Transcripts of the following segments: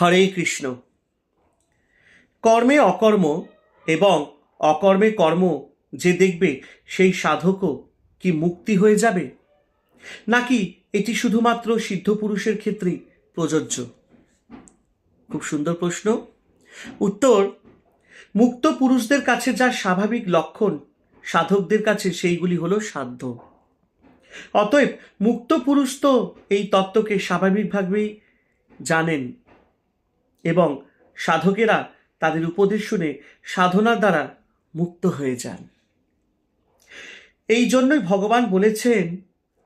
হরে কৃষ্ণ। কর্মে অকর্ম এবং অকর্মে কর্ম যে দেখবে সেই সাধকও কি মুক্তি হয়ে যাবে? নাকি এটি শুধুমাত্র সিদ্ধ পুরুষের ক্ষেত্রেই প্রযোজ্য? খুব সুন্দর প্রশ্ন। উত্তর, মুক্ত পুরুষদের কাছে যা স্বাভাবিক লক্ষণ, সাধকদের কাছে সেইগুলি হলো সাধ্য। অতএব মুক্ত পুরুষ তো এই তত্ত্বকে স্বাভাবিকভাবেই জানেন। এবং সাধকেরা তাদের উপদেশ শুনে সাধনার দ্বারা মুক্ত হয়ে যান। এই জন্যই ভগবান বলেছেন,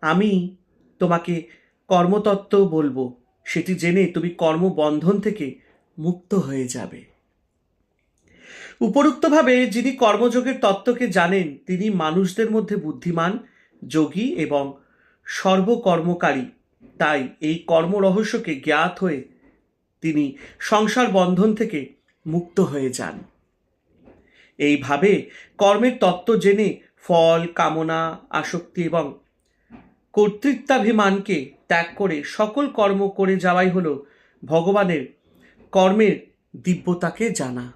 আমি তোমাকে কর্মতত্ত্ব বলব। সেটি জেনে তুমি কর্মবন্ধন থেকে মুক্ত হয়ে যাবে। উপরুক্তভাবে যিনি কর্মযোগের তত্ত্বকে জানেন, তিনি মানুষদের মধ্যে বুদ্ধিমান, যোগী এবং সর্বকর্মকারী। তাই এই কর্ম রহস্যকে জ্ঞাত হয়ে তিনি সংসার বন্ধন থেকে মুক্ত হয়ে যান। এইভাবে কর্মের তত্ত্ব জেনে ফল, কামনা, আসক্তি এবং কর্তৃত্বাভিমানকে ত্যাগ করে সকল কর্ম করে যাওয়াই হলো ভগবানের কর্মের দিব্যতাকে জানা।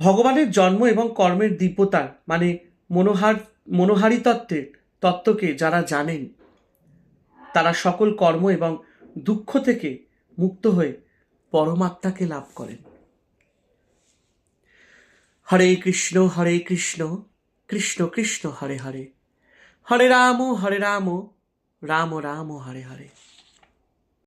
ভগবানের জন্ম এবং কর্মের দিব্যতা মানে মনোহার, মনোহারি তত্ত্বের তত্ত্বকে যারা জানেন তারা সকল কর্ম এবং দুঃখ থেকে মুক্ত হয়ে পরমাত্মাকে লাভ করেন। হরে কৃষ্ণ হরে কৃষ্ণ কৃষ্ণ কৃষ্ণ, হরে হরে। হরে রাম হরে রাম রাম রাম, হরে হরে।